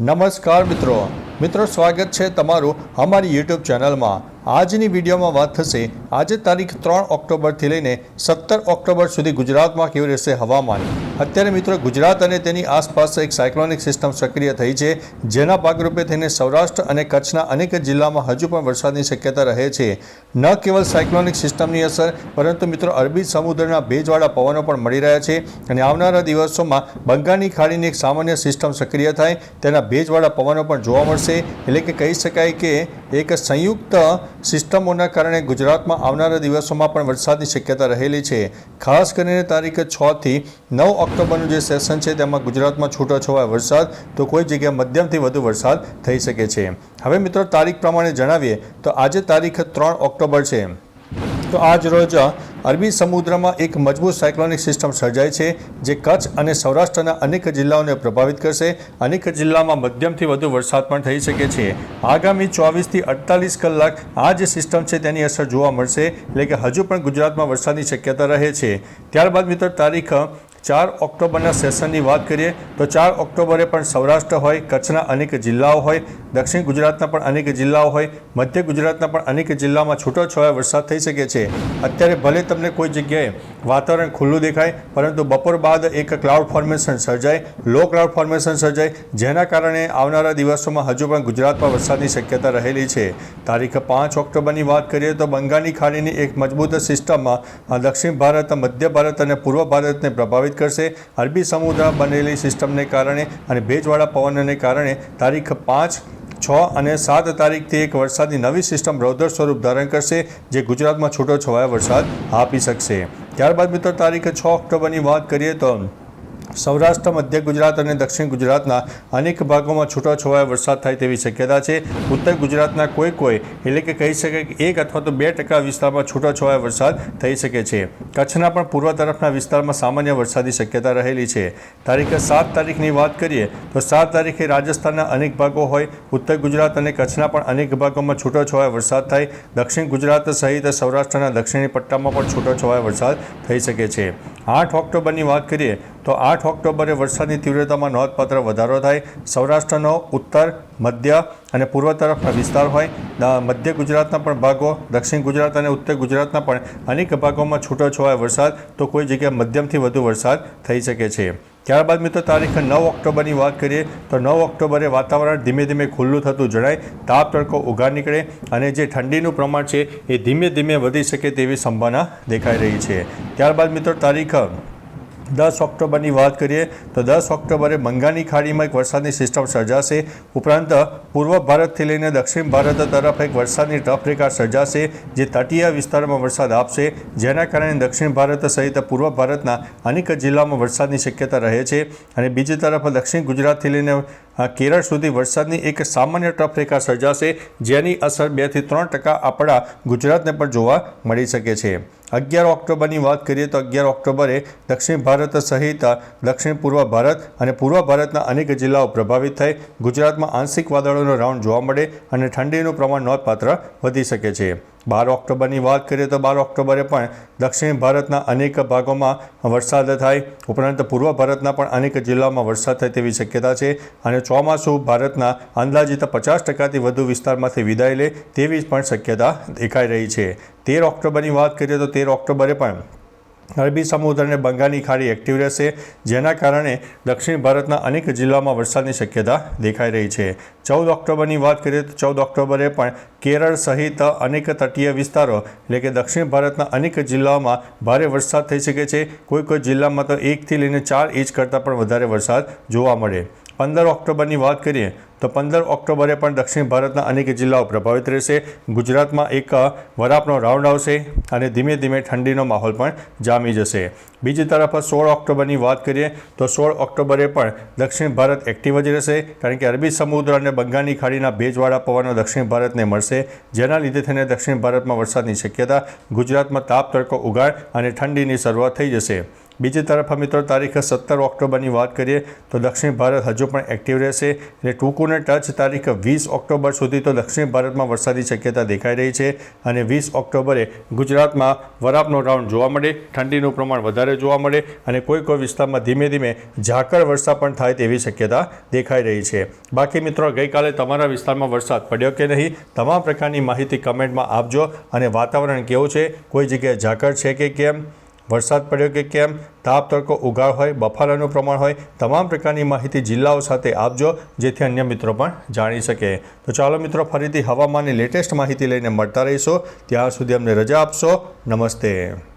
નમસ્કાર મિત્રો. મિત્રો, સ્વાગત છે તમારું અમારી યુટ્યુબ ચેનલમાં. આજની વિડીયોમાં વાત થશે, આજે તારીખ ત્રણ ઓક્ટોબરથી લઈને સત્તર ઓક્ટોબર સુધી ગુજરાતમાં કેવું રહેશે હવામાન. અત્યારે મિત્રો, ગુજરાત અને તેની આસપાસ એક સાયક્લોનિક સિસ્ટમ સક્રિય થઈ છે, જેના ભાગરૂપે થઈને સૌરાષ્ટ્ર અને કચ્છના અનેક જિલ્લામાં હજુ પણ વરસાદની શક્યતા રહે છે. ન કેવલ સાયક્લોનિક સિસ્ટમની અસર, પરંતુ મિત્રો, અરબી સમુદ્રના ભેજવાળા પવનો પણ મળી રહ્યા છે અને આવનારા દિવસોમાં બંગાળની ખાડીની એક સામાન્ય સિસ્ટમ સક્રિય થાય, તેના ભેજવાળા પવનો પણ જોવા મળશે. એટલે કે કહી શકાય કે એક સંયુક્ત સિસ્ટમોના કારણે ગુજરાતમાં આવનારા દિવસોમાં પણ વરસાદની શક્યતા રહેલી છે. ખાસ કરીને તારીખ છથી નવ ઓક્ટોબરનું જે સેશન છે, તેમાં ગુજરાતમાં છૂટોછવાય વરસાદ, તો કોઈ જગ્યાએ મધ્યમથી વધુ વરસાદ થઈ શકે છે. હવે મિત્રો તારીખ પ્રમાણે જણાવીએ, તો આજે તારીખ ત્રણ ઓક્ટોબર છે. તો આજ રોજ અરબી સમુદ્રમાં એક મજબૂત સાયક્લોનિક સિસ્ટમ સર્જાય છે, જે કચ્છ અને સૌરાષ્ટ્રના અનેક જિલ્લાઓને પ્રભાવિત કરશે. અનેક જિલ્લામાં મધ્યમથી વધુ વરસાદ પણ થઈ શકે છે. આગામી ચોવીસથી અડતાલીસ કલાક આ જે સિસ્ટમ છે, તેની અસર જોવા મળશે. એટલે કે હજુ પણ ગુજરાતમાં વરસાદની શક્યતા રહે છે. ત્યારબાદ મિત્રો, તારીખ ચાર ઓક્ટોબરના સેશનની વાત કરીએ તો ચાર ઓક્ટોબરે પણ સૌરાષ્ટ્ર હોય, કચ્છના અનેક જિલ્લાઓ હોય, દક્ષિણ ગુજરાતના પણ અનેક જિલ્લાઓ હોય, મધ્ય ગુજરાતના પણ અનેક જિલ્લામાં છૂટોછવાયો વરસાદ થઈ શકે છે. અત્યારે ભલે તમને કોઈ જગ્યાએ વાતાવરણ ખુલ્લું દેખાય, પરંતુ બપોર બાદ એક ક્લાઉડ ફોર્મેશન સર્જાય, લો ક્લાઉડ ફોર્મેશન સર્જાય, જેના કારણે આવનારા દિવસોમાં હજુ પણ ગુજરાતમાં વરસાદની શક્યતા રહેલી છે. તારીખ પાંચ ઓક્ટોબરની વાત કરીએ તો બંગાળની ખાડીની એક મજબૂત સિસ્ટમમાં દક્ષિણ ભારત, મધ્ય ભારત અને પૂર્વ ભારતને પ્રભાવિત કરશે. અરબી સમુદ્ર બનેલી સિસ્ટમને કારણે અને ભેજવાળા પવનને કારણે તારીખ પાંચ, છ અને સાત તારીખથી એક વરસાદની નવી સિસ્ટમ રૌદ્ર સ્વરૂપ ધારણ કરશે, જે ગુજરાતમાં છૂટોછવાયો વરસાદ આપી શકશે. ત્યારબાદ મિત્રો, તારીખ છ ઓક્ટોબરની વાત કરીએ તો સૌરાષ્ટ્ર, મધ્ય ગુજરાત અને દક્ષિણ ગુજરાતના અનેક ભાગોમાં છૂટાછવાયા વરસાદ થાય તેવી શક્યતા છે. ઉત્તર ગુજરાતના કોઈ કોઈ એટલે કે કહી શકાય કે એક અથવા તો બે ટકા વિસ્તારમાં છૂટાછવાયા વરસાદ થઈ શકે છે. કચ્છના પણ પૂર્વ તરફના વિસ્તારમાં સામાન્ય વરસાદની શક્યતા રહેલી છે. તારીખે સાત તારીખની વાત કરીએ તો સાત તારીખે રાજસ્થાનના અનેક ભાગો હોય, ઉત્તર ગુજરાત અને કચ્છના પણ અનેક ભાગોમાં છૂટાછવાયા વરસાદ થાય. દક્ષિણ ગુજરાત સહિત સૌરાષ્ટ્રના દક્ષિણી પટ્ટામાં પણ છૂટાછવાયા વરસાદ થઈ શકે છે. આઠ ઓક્ટોબરની વાત કરીએ તો આઠ ઓક્ટોબરે વરસાદની તીવ્રતામાં નોંધપાત્ર વધારો થાય. સૌરાષ્ટ્રનો ઉત્તર, મધ્ય અને પૂર્વ તરફના વિસ્તાર હોય. મધ્ય ગુજરાતના પણ ભાગો, દક્ષિણ ગુજરાત અને ઉત્તર ગુજરાતના પણ અનેક ભાગોમાં છૂટો છવાય વરસાદ. તો કોઈ જગ્યાએ મધ્યમથી વધુ વરસાદ થઈ શકે છે. ત્યારબાદ મિત્રો તારીખ નવ ઓક્ટોબરની વાત કરીએ તો નવ ઓક્ટોબરે વાતાવરણ ધીમે ધીમે ખુલ્લું થતું જણાય, તાપ તડકો ઉઘાડ નીકળે અને જે ઠંડીનું પ્રમાણ છે એ ધીમે ધીમે વધી શકે તેવી સંભાવના દેખાઈ રહી છે. ત્યારબાદ મિત્રો તારીખ દસ ઓક્ટોબરની વાત કરીએ તો દસ ઓક્ટોબરે બંગાળની ખાડીમાં એક વરસાદની સિસ્ટમ સર્જાશે. ઉપરાંત, પૂર્વ ભારતથી લઈને દક્ષિણ ભારત તરફ એક વરસાદની ટફરેખા સર્જાશે, જે તટીય વિસ્તારોમાં વરસાદ આપશે. જેના કારણે દક્ષિણ ભારત સહિત પૂર્વ ભારતના અનેક જિલ્લામાં વરસાદની શક્યતા રહે છે. અને બીજી તરફ, દક્ષિણ ગુજરાતથી લઈને કેરળ સુધી વરસાદની એક સામાન્ય ટફરેખા સર્જાશે, જેની અસર બેથી ત્રણ ટકા આપણા ગુજરાતને પણ જોવા મળી શકે છે. અગિયાર ઓક્ટોબરની વાત કરીએ તો અગિયાર ઓક્ટોબરે દક્ષિણ ભારત સહિત દક્ષિણ પૂર્વ ભારત અને પૂર્વ ભારતના અનેક જિલ્લાઓ પ્રભાવિત થઈ. ગુજરાતમાં આંશિક વાદળોનો રાઉન્ડ જોવા મળે અને ઠંડીનું પ્રમાણ નોંધપાત્ર વધી શકે છે. બાર ઓક્ટોબરની વાત કરીએ તો બાર ઓક્ટોબરે પણ દક્ષિણ ભારતના અનેક ભાગોમાં વરસાદ થાય. ઉપરાંત પૂર્વ ભારતના પણ અનેક જિલ્લાઓમાં વરસાદ થાય તેવી શક્યતા છે અને ચોમાસું ભારતના અંદાજિત પચાસ ટકાથી વધુ વિસ્તારમાંથી વિદાય લે તેવી પણ શક્યતા દેખાઈ રહી છે. તેર ઓક્ટોબરની વાત કરીએ તો તેર ઓક્ટોબરે પણ અરબી સમુદ્ર અને બંગાળની ખાડી એક્ટિવ રહેશે, જેના કારણે દક્ષિણ ભારતના અનેક જિલ્લાઓમાં વરસાદની શક્યતા દેખાઈ રહી છે. ચૌદ ઓક્ટોબરની વાત કરીએ તો ચૌદ ઓક્ટોબરે પણ કેરળ સહિત અનેક તટીય વિસ્તારો, એટલે કે દક્ષિણ ભારતના અનેક જિલ્લાઓમાં ભારે વરસાદ થઈ શકે છે. કોઈ કોઈ જિલ્લામાં તો એકથી લઈને ચાર ઇંચ કરતાં પણ વધારે વરસાદ જોવા મળે. પંદર ઓક્ટોબરની વાત કરીએ, તો પંદર ઓક્ટોબરે પણ દક્ષિણ ભારતના અનેક જિલ્લાઓ પ્રભાવિત રહેશે. ગુજરાતમાં એક વરાપનો રાઉન્ડ આવશે અને ધીમે ધીમે ઠંડીનો માહોલ પણ જામી જશે. બીજી તરફ સોળ ઓક્ટોબરની વાત કરીએ, તો સોળ ઓક્ટોબરે પણ દક્ષિણ ભારત એક્ટિવ જ રહેશે, કારણ કે અરબી સમુદ્ર અને બંગાળની ખાડીના ભેજવાળા પવનો દક્ષિણ ભારતને મળશે. જેના લીધે થઈને દક્ષિણ ભારતમાં વરસાદની શક્યતા, ગુજરાતમાં તાપ તડકો ઉગાડ અને ઠંડીની શરૂઆત થઈ જશે. બીજી તરફ મિત્રો તારીખ સત્તર ઓક્ટોબરની વાત કરીએ તો દક્ષિણ ભારત હજુ પણ એક્ટિવ રહેશે એટલે ટૂંકુને ટચ તારીખ વીસ ઓક્ટોબર સુધી તો દક્ષિણ ભારતમાં વરસાદની શક્યતા દેખાઈ રહી છે અને વીસ ઓક્ટોબરે ગુજરાતમાં વરાપનો રાઉન્ડ જોવા મળે, ઠંડીનું પ્રમાણ વધારે જોવા મળે અને કોઈ કોઈ વિસ્તારમાં ધીમે ધીમે ઝાકળ વરસાદ પણ થાય તેવી શક્યતા દેખાઈ રહી છે. બાકી મિત્રો ગઈકાલે તમારા વિસ્તારમાં વરસાદ પડ્યો કે નહીં તમામ પ્રકારની માહિતી કમેન્ટમાં આપજો અને વાતાવરણ કેવું છે? કોઈ જગ્યાએ ઝાકળ છે કે કેમ? વરસાદ પડ્યો કે કેમ? તાપ તડકો ઉગાડ હોય, બફારાનું પ્રમાણ હોય, તમામ પ્રકારની માહિતી જિલ્લાઓ સાથે આપજો, જેથી અન્ય મિત્રો પણ જાણી શકે. તો ચાલો મિત્રો, ફરીથી હવામાનની લેટેસ્ટ માહિતી લઈને મળતા રહીશો. ત્યાં સુધી અમને રજા આપશો. નમસ્તે.